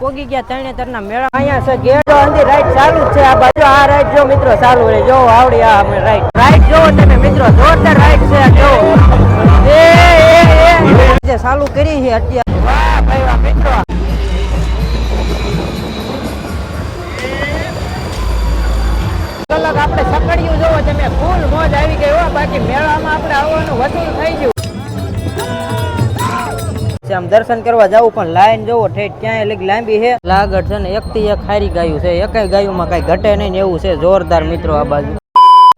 પોગી ગયા તરણેતરના મેળા અહીંયા છે ગેટ અંધી રાઈડ ચાલુ છે. આ બાજુ આ રાઈડ જો મિત્રો ચાલુ છે જો આવડી આ અમે રાઈડ. રાઈડ જો તમે મિત્રો જોરદાર રાઈડ છે જો. એ એ એ. ચાલુ કરી છે અત્યારે. વાહ, ભાઈ, વાહ, મિત્રો. કલાક આપણે સકડિયું જોવો તમે. ફૂલ મોજ આવી ગઈ હો. બાકી મેળામાં આપણે આવવાનું વસૂલ થઈ ગયું. આમ દર્શન કરવા જવું પણ લાઈન જોવો ઠેઠ ક્યાંય એટલે લાંબી છે. લાગડ છે ને એક થી એક હારી ગાયું છે. એકેય ગાયુંમાં કઈ ઘટે નહીં એવું છે. જોરદાર મિત્રો આ બાજુ.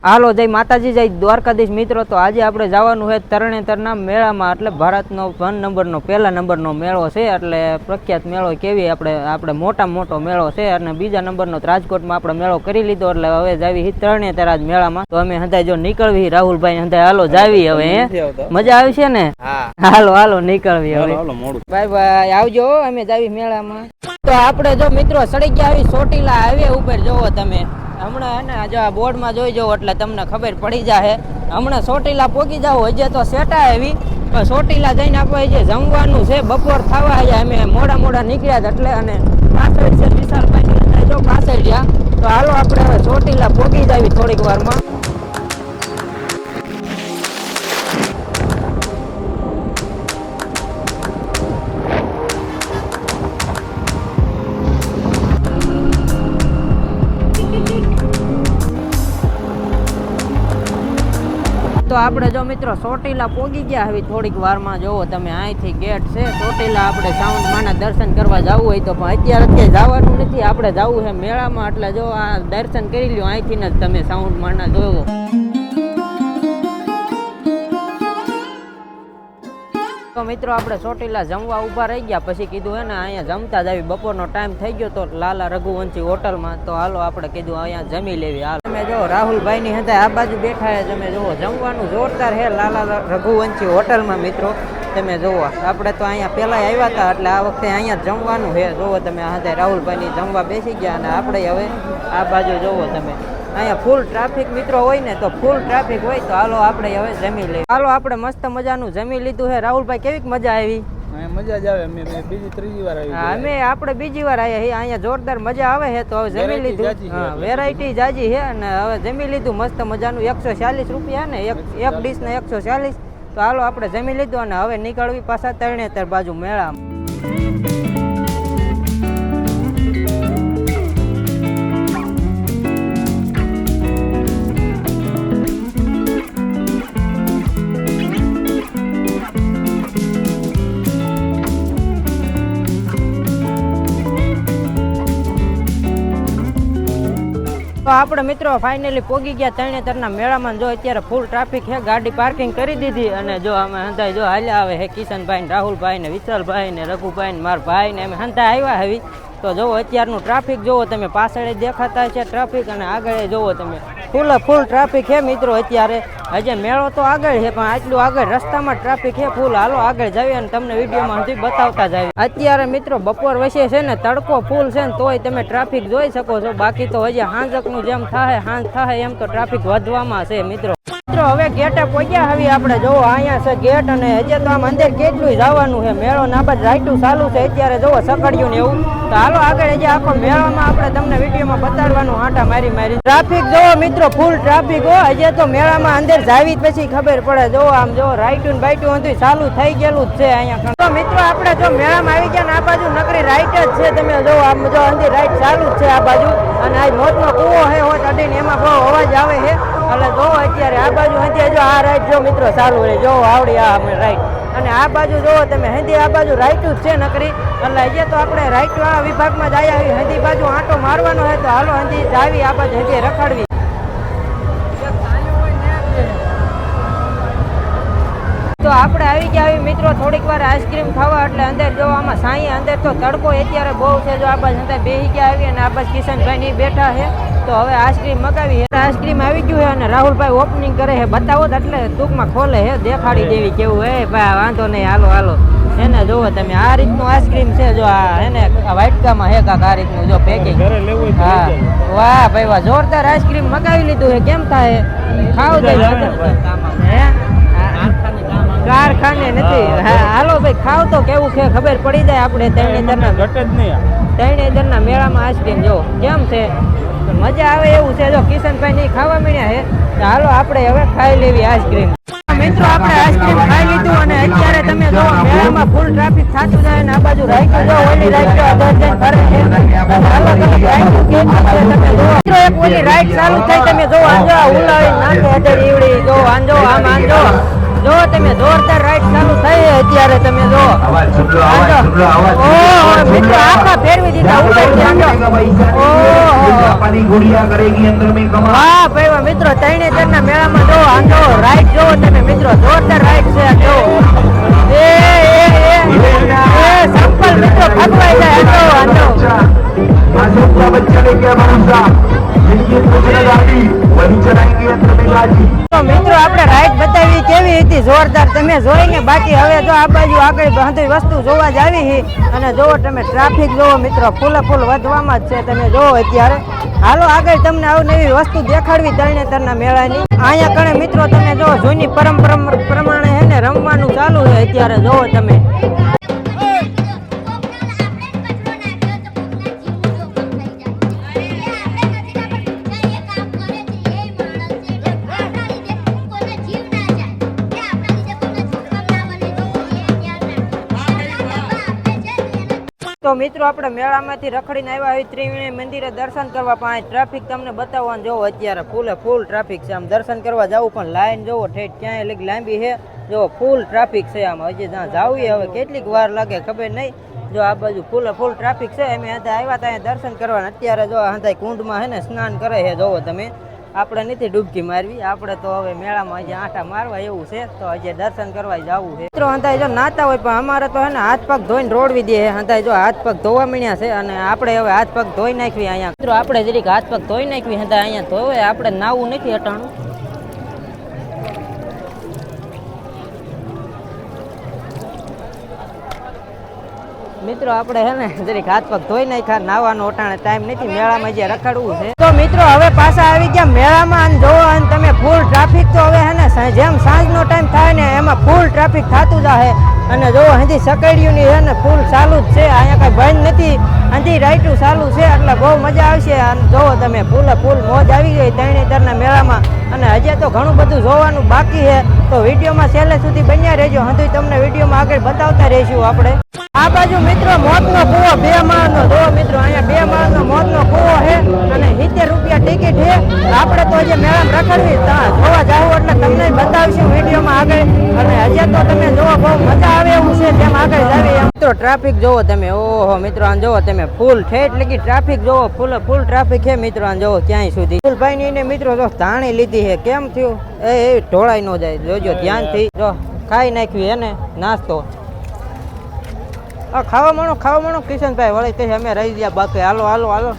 હાલો જય માતાજી જય દ્વારકાધીશ મિત્રો. તો આજે આપણે જવાનું છે તરણેતરના મેળામાં. એટલે ભારતનો વન નંબરનો પહેલા નંબરનો મેળો છે. એટલે પ્રખ્યાત મેળો કેવી આપણે આપણે મોટા મોટો મેળો છે. અને બીજા નંબરનો રાજકોટમાં આપણે મેળો કરી લીધો. એટલે હવે જાવી તરણેતર આજ મેળામાં. તો અમે હંધાય જો નીકળવી રાહુલભાઈ હંધાય હાલો જાવી હવે મજા આવી છે ને? હાલો હાલો નીકળવી હવે. બાય બાય આવજો અમે જાવી મેળામાં. તો આપણે જો મિત્રો સડી ગયા આવી ચોટીલા હાઈવે ઉપર જોવો તમે. હમણાં હે ને જો આ બોર્ડમાં જોઈ જાઓ એટલે તમને ખબર પડી જાહે. હમણાં ચોટીલા પોગી જાવ હજે તો સેટા આવી. પણ ચોટીલા જઈને આપણે જે જમવાનું છે, બપોર થવા આવ્યા અમે મોડા મોડા નીકળ્યા એટલે અને પાછળ છે વિશાલભાઈ જો પાછળ ગયા. તો હાલો, આપણે હવે ચોટીલા પોગી જાવી થોડીક વારમાં. આપણે જો મિત્રો ચોટીલા પોગી ગયા હવે થોડીક વારમાં જોવો તમે, અહીંથી ગેટ છે, ચોટીલા આપણે સાઉન્ડ માના દર્શન કરવા જવું હોય તો પણ અત્યારે અત્યારે જવાનું નથી, આપણે જવું છે મેળામાં, એટલે જો આ દર્શન કરી લ્યો અહીંથી જ તમે સાઉન્ડ માના જોવો. તો મિત્રો આપણે ચોટીલા જમવા ઊભા રહી ગયા. પછી કીધું હે ને, અહીંયા જમતા જ આવી. બપોરનો ટાઈમ થઈ ગયો તો લાલા રઘુવંશી હોટલમાં. તો હાલો આપણે કીધું અહીંયા જમી લેવી. હાલ. તમે જો રાહુલભાઈ ની હતા આ બાજુ બેઠા છે તમે જુઓ, જમવાનું જોરદાર હે લાલા રઘુવંશી હોટલમાં, મિત્રો. તમે જુઓ, આપણે તો અહીંયા પહેલાં આવ્યા હતા, એટલે આ વખતે અહીંયા જમવાનું છે જુઓ તમે હતા રાહુલભાઈની જમવા બેસી ગયા અને આપણે હવે આ બાજુ જુઓ તમે. અહીંયા ફૂલ ટ્રાફિક મિત્રો હોય ને તો ફૂલ ટ્રાફિક હોય તો હાલો આપણે હવે જમી લઈએ. હાલો આપણે મસ્ત મજાનું જમી લીધું હે. રાહુલભાઈ કેવીક મજા આવી? મજા જ આવે. અમે બીજી ત્રીજી વાર આવી હા, અમે આપણે બીજી વાર આવ્યા છીએ અહીંયા જોરદાર મજા આવે છે તો હવે જમી લીધું. હા. વેરાયટી જાજી છે અને હવે જમી લીધું મસ્ત મજાનું. એકસો ચાલીસ રૂપિયા ને એક એક ડીશ ને એકસો ચાલીસ. તો હાલો આપણે જમી લીધું અને હવે નીકળવી પાછા તરણેતર બાજુ મેળામાં. તો આપણે મિત્રો ફાઇનલી પોગી ગયા તરણેતરના મેળામાં જો અત્યારે ફૂલ ટ્રાફિક છે ગાડી પાર્કિંગ કરી દીધી અને જો અમે હંધાઈ જો હાલ્યા આવે હે કિશનભાઈ ને રાહુલભાઈ ને વિશાલભાઈ ને રઘુભાઈ ને મારા ભાઈ ને અમે હંતા આવ્યા હવી તો જોવો અત્યારનું ટ્રાફિક જોવો તમે, પાછળ દેખાતા છે ટ્રાફિક અને આગળ જોવો તમે. ફૂલ ફૂલ ટ્રાફિક છે મિત્રો અત્યારે. હજે મેળો તો આગળ છે, પણ આટલું આગળ રસ્તામાં ટ્રાફિક છે ફૂલ હાલો આગળ જાવી અને તમને વિડીયોમાં હજી બતાવતા જાય અત્યારે મિત્રો બપોર વચ્ચે છે ને, તડકો ફૂલ છે ને, તોય તમે ટ્રાફિક જોઈ શકો છો. બાકી તો હજી હાંજકનું જેમ થાય હાંજ થાય એમ તો ટ્રાફિક વધવામાં છે, મિત્રો. હવે ગેટે પહોંચ્યા હવે આપણે. જોવો અહીંયા છે ગેટ અને હજે તો આમ અંદર કેટલું જવાનું છે. મેળો ના બાદ રાઈટું ચાલુ છે. અત્યારે જોવો સકડ્યું ને એવું. તો હાલો આગળ હજી આખો મેળામાં આપણે તમને વિડીયોમાં બતાડવાનું આંટા મારી મારી. ટ્રાફિક જોવો મિત્રો ફૂલ ટ્રાફિક હો. હજે તો મેળામાં અંદર જાવી પછી ખબર પડે. જોવો આમ જોવો રાઈટું ને બાઈટું હતું ચાલુ થઈ ગયેલું જ છે અહીંયા તો મિત્રો, આપણે જો મેળામાં આવી ગયા ને આ બાજુ નકરી રાઈટ જ છે. તમે જો આમ જો અંદર રાઈટ ચાલુ જ છે આ બાજુ. અને આ મોતનો કૂવો છે હોત અડીને એમાં બહુ અવાજ આવે છે. એટલે જો અત્યારે આ બાજુ હજી જો આ રાઈટ જો મિત્રો ચાલુ રહે જો આવડી આ રાઈટ અને આ બાજુ જો તમે હંધી આ બાજુ રાઈટ જ છે નકરી. એટલે અહીંયા તો આપણે રાઈટવાળા વિભાગમાં જ આવ્યા આવી હિન્દી બાજુ આંટો મારવાનો હોય તો હાલો હંધી જાવી, આ બાજુ હજી રખડવી. તો આપણે આવી ગયા આવી મિત્રો, થોડીક વાર આઈસ્ક્રીમ ખાવા. એટલે અંદર જો આમાં સાંઈ, અંદર તો તડકો અત્યારે બહુ છે. જો આ બાજુ અંદર બેસી ગયા આવી અને આ બાજુ કિશનભાઈ નહીં બેઠા છે. તો હવે આઈસ્ક્રીમ મગાવી આઈસ્ક્રીમ આવી ગયું છે અને રાહુલભાઈ ઓપનિંગ કરે છે. બતાવો એટલે ટૂંકમાં ખોલે છે. દેખાડી દેવી કેવું હે ભાઈ વાંધો નહીં. હાલો હાલો. એને જોવો તમે. આ રીતનું આઈસ્ક્રીમ છે જો આ એને વાટકામાં હે કાક આ રીતનું જો પેકિંગ હા. વાહ ભાઈ વાહ. જોરદાર આઈસ્ક્રીમ મગાવી લીધું હે કેમ થાય? ખાવ હે? કારખાને નથી. હા હાલો ભાઈ ખાવ તો કેવું છે? ખબર પડી જાય આપણે તેની તરના ઘટે જ નહીં આ. ત્રણેય મેળામાં આઈસ્ક્રીમ જો. કેમ છે? મજા આવે એવું છે. જો કિશનભાઈ ની ખાવા મળ્યા છે, તો હાલો આપણે હવે ખાઈ લેવી આઈસ્ક્રીમ. મિત્રો, આપણે આઈસ્ક્રીમ ખાઈ લીધું અને અત્યારે તમે જો મેળામાં ફૂલ ટ્રાફિક થતું જાય અને આ બાજુ રાખ્યું, જો ઓલી રાખ્યો અધર જઈને ફરે છે. હાલો, તમે કેટલી છે તમે જો. મિત્રો, એક ઓલી રાઈડ ચાલુ થઈ, તમે જો આંજો ઉલાવી નાખે અધર ઈવડી જો આંજો આમ આંજો જો તમે જોરદાર રાઈડ ચાલુ થઈ અત્યારે તમે જો. ઓહો, મિત્રો આખા ફેરવી દીધા ઉપર ઓહો. વાહ ભાઈ મિત્રો ત્રણે મેળામાં જો આંધો રાઈડ જોવો તમે મિત્રો જોરદાર રાઈડ છે જો એ એ એ. સંપલ હતી જોરદાર તમે જોઈને, બાકી હવે જો આ બાજુ આગળ બધી વસ્તુ જોવા જ આવી છે અને જોવો તમે ટ્રાફિક જોવો મિત્રો, ફૂલે ફૂલ વધવામાં જ છે. તમે જોવો અત્યારે. હાલો, આગળ તમને અવનવી વસ્તુ દેખાડવી તરણેતરના મેળાની. અહીંયા કણે મિત્રો, તમે જો જૂની પરંપરા પ્રમાણે છે ને, રમવાનું ચાલુ છે અત્યારે. જોવો તમે. મિત્રો, આપણે મેળામાંથી રખડીને આવ્યા હોય ત્રિવેણી મંદિરે દર્શન કરવા, પણ ટ્રાફિક તમને બતાવવાનું જોવો, અત્યારે ફૂલે ફૂલ ટ્રાફિક છે. આમ દર્શન કરવા જવું, પણ લાઈન જોવો, ઠેઠ ક્યાંય લગી લાંબી છે. જો ફૂલ ટ્રાફિક છે આમ, હજી ત્યાં જાવી હવે કેટલીક વાર લાગે, ખબર નહીં. જો આ બાજુ ફૂલે ફૂલ ટ્રાફિક છે એમ હતા આવ્યા ત્યાં દર્શન કરવાના અત્યારે જો હતા કુંડમાં છે ને, સ્નાન કરે છે, જોવો તમે. આપણે નથી ડૂબકી મારવી, આપણે તો હવે મેળામાં હજી આંટા મારવા એવું છે, તો હજી દર્શન કરવા જવું છે. મિત્રો હંતાઈ જો નાતા હોય, પણ અમારે તો એને હાથ પગ ધોઈને રોડવી દે હંતાઈ જો હાથ પગ ધોવા મળ્યા છે અને આપણે હવે હાથ પગ ધોઈ નાખવી અહીંયા. મિત્રો, આપણે જરીક હાથ પગ ધોઈ નાખવી હતા અહીંયા ધોવે, આપણે નાવું નથી હટાણું. મિત્રો, આપણે હે ને જરીક હાથ પગ ધોઈ નાખ્યા, નાવાનો ઓટાણે ટાઈમ નથી, મેળામાં જે રખડવું છે. તો મિત્રો, હવે પાછા આવી ગયા મેળામાં અને જોવો, અને તમે ફૂલ ટ્રાફિક તો હવે હે ને જેમ સાંજનો ટાઈમ થાય ને, એમાં ફૂલ ટ્રાફિક થતું જાય અને જોવો, હજી સકડીયુંની છે ને ફૂલ ચાલુ જ છે. અહીંયા કઈ બંધ નથી. હજી રાઈટું ચાલુ છે, એટલે બહુ મજા આવશે. અને જોવો, તમે ફૂલે ફૂલ મોજ આવી ગઈ તરણેતરના મેળામાં. અને હજી તો ઘણું બધું જોવાનું બાકી છે. તો વિડીયોમાં છેલ્લે સુધી બન્યા રહેજો. હજુ તમને વિડીયોમાં આગળ બતાવતા રહીશું આપણે. આ બાજુ મિત્રો મોતનો કૂવો, બે માળનો. જો મિત્રો અહીંયા બે માળનો મોતનો કૂવો છે અને સિત્તેર રૂપિયા ટિકિટ છે. આપણે તો જે મેળામાં રખડવી. જોવા જાવ એટલે તમને બતાવીશું વિડીયોમાં આગળ. અને હજે તો તમે જોવો, બહુ મજા આવે એવું છે તેમ આગળ જાવી મિત્રો ટ્રાફિક જોવો તમે. ઓહો, મિત્રો આને જોવો તમે. ફૂલ ઠેઠ લગી ટ્રાફિક જોવો. ફૂલ ફૂલ ટ્રાફિક છે મિત્રો આને જોવો ક્યાંય સુધી. ફૂલભાઈ ની મિત્રો જો ધાણી લીધી છે. કેમ થયું? એ ઢોળાઈ ન જાય. જોજો ધ્યાનથી. જો, ખાઈ નાખ્યું એને નાસ્તો. આ ખાવા માણો ખાવા માણો કિશનભાઈ વળી કહે અમે રહી ગયા બાકી હાલો હાલો હાલો.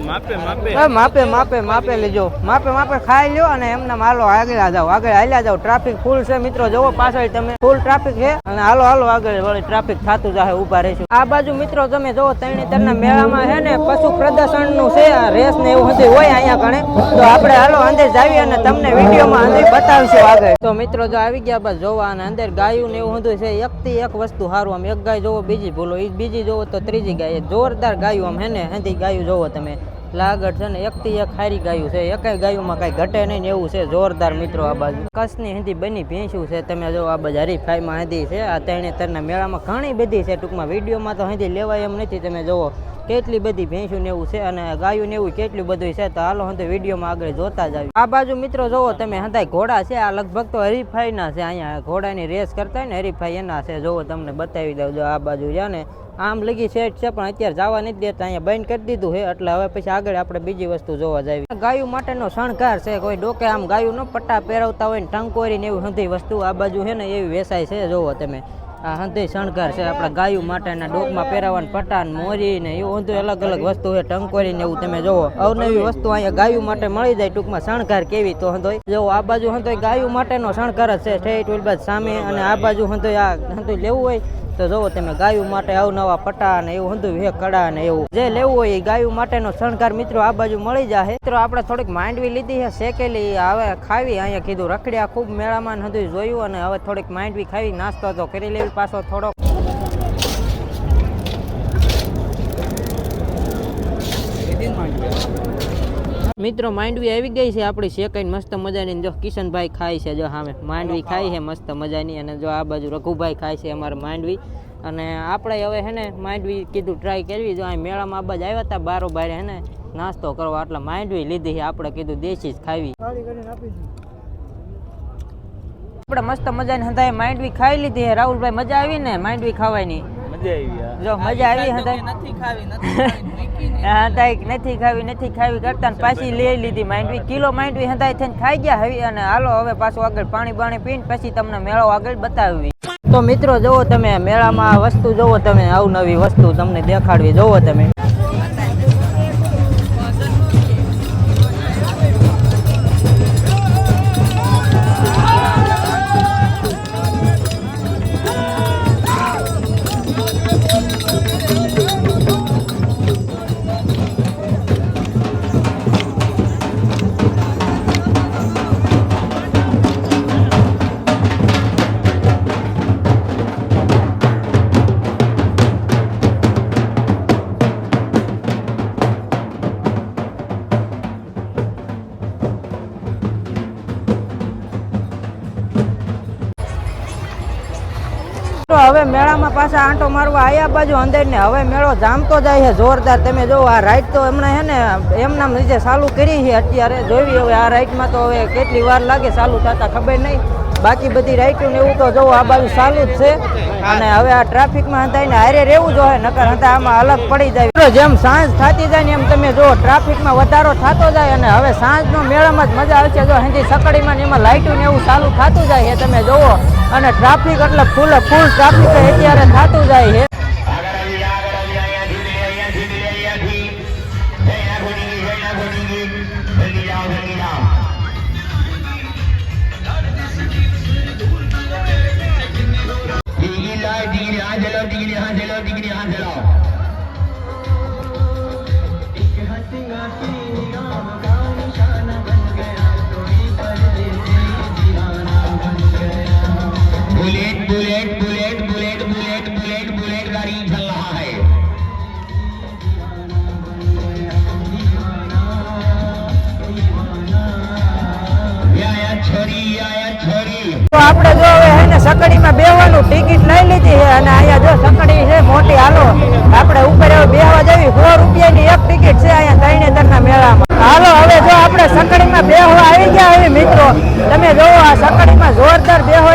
માપે માપે. માપે લેજો. માપે માપે ખાઈ લ્યો અને એમને હાલો આગળ જાઓ. આગળ હાલ્યા જાઓ. ટ્રાફિક ફૂલ છે મિત્રો. જોવો પાછળ તમે. ફૂલ ટ્રાફિક છે અને હાલો હાલો, આગળ વળી ટ્રાફિક થતું જાહે ઊભા રહેશું. આ બાજુ મિત્રો તમે જોવો ત્રણે તરના મેળામાં છે ને પશુ પ્રદર્શનનું છે રેસ ને એવું બધું હોય અહીંયા કણે તો આપણે હાલો અંદર જાવી અને તમને વિડીયોમાં અંદર બતાવશું આગળ. તો મિત્રો જો આવી ગયા બસ જોવા અને અંદર ગાયું ને એવું બધું છે એક થી એક વસ્તુ સારું. આમ એક ગાય જોવો બીજી ભૂલો. એ બીજી જોવો તો ત્રીજી ગાય. જોરદાર ગાયું આમ હે ને હંધી ગાયું જોવો તમે. લાગડ છે ને એકથી એક ખારી ગાયું છે. એકાય ગાયુંમાં કાંઈ ઘટે નહીં ને એવું છે. જોરદાર મિત્રો આ બાજુ. કચ્છની હિન્દી બની ભેંસ્યું છે. તમે જો આ બાજુ હરીફાઈમાં હિન્દી છે. આ તેણે તરના મેળામાં ઘણી બધી છે. ટૂંકમાં વિડીયોમાં તો હિન્દી લેવાય એમ નથી. તમે જોવો કેટલી બધી ભેંસું ને એવું છે અને ગાયું ને એવું કેટલું બધું છે, તો હાલો હંતે વિડીયોમાં આગળ જોતા જ આવી આ બાજુ મિત્રો જોવો, તમે હંતાય ઘોડા છે, આ લગભગ તો હરીફાઈના છે, અહીંયા ઘોડાની રેસ કરતા હોય ને, હરીફાઈ એના છે, જોવો તમને બતાવી દઉં જો આ બાજુ છે ને, આમ લગી સેટ છે, પણ અત્યારે જવા નથી દેતા, અહીંયા બંધ કરી દીધું છે, એટલે હવે પછી આગળ આપણે બીજી વસ્તુ જોવા જાવી. ગાયું માટેનો શણગાર છે, કોઈ ડોકે આમ ગાયું નો પટ્ટા પહેરાવતા હોય ને, ટંકોરી ને એવી હંધી વસ્તુ આ બાજુ છે ને, એવી વેસાય છે, જોવો તમે. આ હંતે શણગાર છે આપણા ગાયું માટેના ડોકમાં પહેરાવાના પટ્ટા ને મોરી ને એવું બધું અલગ અલગ વસ્તુ છે ટંકોરી ને એવું તમે જોવો. અવનવી વસ્તુ અહીંયા ગાયું માટે મળી જાય, ટૂંકમાં શણગાર કેવી તો હંધોય. જો આ બાજુ હંધોય ગાયું માટેનો શણગાર જ છે, ઠેઠ ઓલી સામે અને આ બાજુ હંધોય આ હંધોય લેવું હોય, તો જોવો તમે ગાયું માટે અવનવા પટા ને એવું હંધું હે કડા ને એવું. જે લેવું હોય એ ગાયું માટેનો શણગાર મિત્રો આ બાજુ મળી જાય મિત્રો આપણે થોડીક માંડવી લીધી છે શેકેલી, હવે ખાવી, અહીંયા કીધું રખડ્યા ખૂબ મેળામાં હંધું જોયું અને હવે થોડીક માંડવી ખાવી, નાસ્તો તો કરી લેવી. પાછો થોડોક મિત્રો માંડવી આવી ગઈ છે આપણી શેકાઈને મસ્ત મજાની. જો કિશનભાઈ ખાય છે જો હા માંડવી ખાય છે મસ્ત મજાની અને જો આ બાજુ રઘુભાઈ ખાય છે અમારે માંડવી. અને આપણે હવે હે ને માંડવી કીધું ટ્રાય કરવી. જો અહીં મેળામાં આ આબાજ આવ્યા હતા બારો બારે હે ને નાસ્તો કરવા. એટલે માંડવી લીધી છે આપણે કીધું દેશી જ ખાવી. આપણે મસ્ત મજાની હંધાએ માંડવી ખાઈ લીધી છે રાહુલભાઈ મજા આવી ને માંડવી ખાવાની? મજા આવી જો મજા આવી નથી ખાવી નથી ખાવી હંધાઈ નથી ખાવી નથી ખાવી કરતા પાછી લઈ લીધી માંડવી. કિલો માંડવી હંધાઈ થઈને ખાઈ ગયા હવે અને હાલો હવે પાછું આગળ પાણી પાણી પીને પછી તમને મેળો આગળ બતાવી. તો મિત્રો જોવો તમે મેળામાં વસ્તુ જોવો તમે અવનવી વસ્તુ તમને દેખાડવી. જોવો તમે. પાછા આંટો મારવા આયા બાજુ અંદર ને હવે મેળો જામતો જાય છે, જોરદાર. તમે જો આ રાઈડ તો હમણાં હે ને એમના લીધે ચાલુ કરી છે અત્યારે. જોવી હવે આ રાઈડમાં તો હવે કેટલી વાર લાગે, ચાલુ થતા ખબર નહીં. બાકી બધી રાઈટો ને એવું તો જો આ બાજુ ચાલુ જ છે. અને હવે આ ટ્રાફિકમાં હતા એને હારે રહેવું જોઈએ નકર હતા આમાં અલગ પડી જાય. જેમ સાંજ થતી જાય ને એમ તમે જો ટ્રાફિકમાં વધારો થતો જાય અને હવે સાંજનો મેળામાં જ મજા આવે છે. જો હજી સકડીમાં ને એમાં લાઇટું ને એવું ચાલુ થતું જાય છે, તમે જુઓ. અને ટ્રાફિક એટલે ફૂલ ફૂલ ટ્રાફિક અત્યારે થતું જાય છે. ہاں جلاؤ ڈگری ہاں جلاؤ ڈگری ہاں جلاؤ بلیٹ بلیٹ بلیٹ તો આપણે જો હવે એને સકડીમાં બેહવાનું ટિકિટ લઈ લીધી છે અને અહીંયા જો સકડી છે મોટી, હાલો. આપણે ઉપર હવે બેહવા જવી સો રૂપિયાની એક ટિકિટ છે અહીંયા તરણેતરના મેળામાં. હાલો, હવે જો આપણે સકડીમાં બેહવા આવી ગયા હવે મિત્રો, તમે જોવો આ સકડીમાં જોરદાર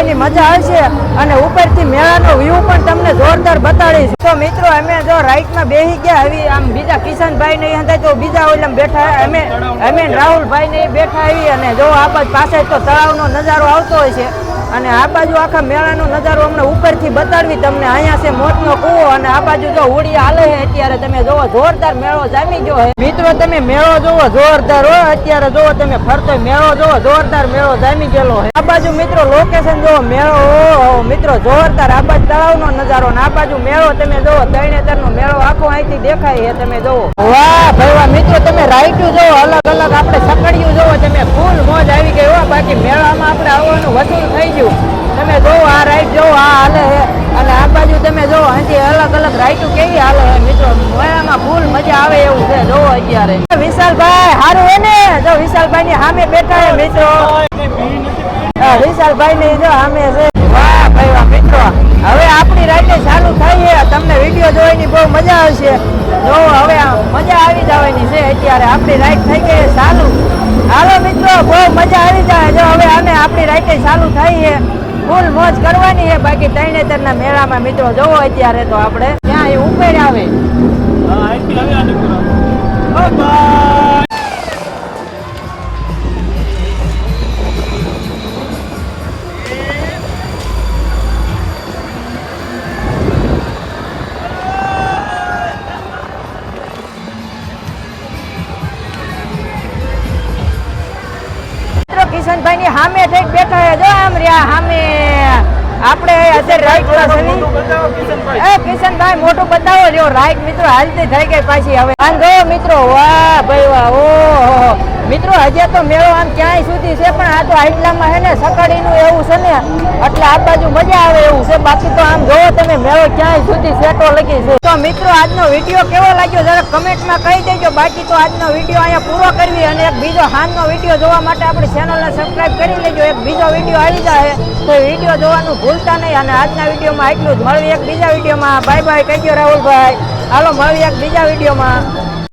બેહવાની મજા આવશે અને ઉપરથી મેળાનો વ્યૂ પણ તમને જોરદાર બતાડીશ. તો મિત્રો, અમે જો રાઈટમાં બેસી ગયા, આવી આમ બીજા કિશનભાઈ નહીં હતા તો બીજા ઓલા બેઠા અમે અમે રાહુલભાઈ નહીં બેઠા આવી અને જો આ પાસે તો તળાવનો નજારો આવતો હોય છે. અને આ બાજુ આખા મેળાનો નજારો અમને ઉપરથી બતાડવી તમને અહીંયા છે મોતનો કૂવો અને આ બાજુ જો હોળી હાલે છે, અત્યારે તમે જોવો, જોરદાર મેળો જામી ગયો છે. મિત્રો, તમે મેળો જોવો, જોરદાર હો અત્યારે જોવો તમે ફરતો મેળો જોવો, જોરદાર મેળો જામી ગયેલો છે. આ બાજુ મિત્રો લોકેશન જોવો, મેળો મિત્રો, જોરદાર આ બાજુ તળાવનો નજારો ને આ બાજુ મેળો, તમે જોવો તરણેતરનો મેળો આખો અહીંથી દેખાય છે, તમે જોવો. વાહ, ભાઈ મિત્રો, તમે રાઈટું જોવો, અલગ અલગ આપણે સકડિયું જોવો, તમે ફૂલ મોજ આવી ગઈ હો, બાકી મેળામાં આપણે આવવાનું વસૂલ થઈ ગયું તમે જોવો આ રાઈડ જોવો આ હાલે છે. અને આ બાજુ તમે જોવો અહીંથી અલગ અલગ રાઈટું કેવી હાલે છે મિત્રો? મોયામાં ફૂલ મજા આવે એવું છે જોવો અત્યારે. વિશાલભાઈ સારું હે ને? જો વિશાલભાઈ ની સામે બેઠા છે મિત્રો. હા, વિશાલભાઈ ની જો સામે છે. આપણી રાઈડે ચાલુ થઈ છે તમને વીડિયો જોવાની બહુ મજા આવશે. જો હવે મજા આવી જવાની છે અત્યારે આપણી રાઈડ થઈ ગઈ ચાલુ. હાલો મિત્રો બહુ મજા આવી જાય. જો હવે આને આપણી રાઈટે ચાલુ થઈ છે ફૂલ મોજ કરવાની છે. બાકી તરણેતરના મેળામાં મિત્રો જોવો અત્યારે તો આપણે. ત્યાં એ ઉપર આવે. હા, હવે આને રહ્યા સામે આપણે અત્યારે રાઈટ કિશનભાઈ. એ કિશનભાઈ મોટું બતાવો જો રાઈટ મિત્રો હાલતી થઈ ગઈ પાછી. હવે આમ મિત્રો. વાહ ભાઈ વાહ. મિત્રો હજી તો મેળો આમ ક્યાંય સુધી છે, પણ આ તો આટલામાં છે ને સકાળીનું એવું છે ને, એટલે આ બાજુ મજા આવે એવું છે. બાકી તો આમ જોવો તમે, મેળો ક્યાંય સુધી સેટો લગી છે. તો મિત્રો, આજનો વીડિયો કેવો લાગ્યો? જરા કમેન્ટમાં કહી દેજો. બાકી તો આજનો વીડિયો અહીંયા પૂરો કરવી અને એક બીજો હાનનો વીડિયો જોવા માટે આપણી ચેનલને સબસ્ક્રાઇબ કરી લેજો. એક બીજો વીડિયો આવી જાય તો વીડિયો જોવાનું ભૂલતા નહીં અને આજના વિડીયોમાં એટલું જ. મળવી એક બીજા વિડીયોમાં. બાય બાય, કહેજો રાહુલભાઈ. હાલો મળવી એક બીજા વિડીયોમાં.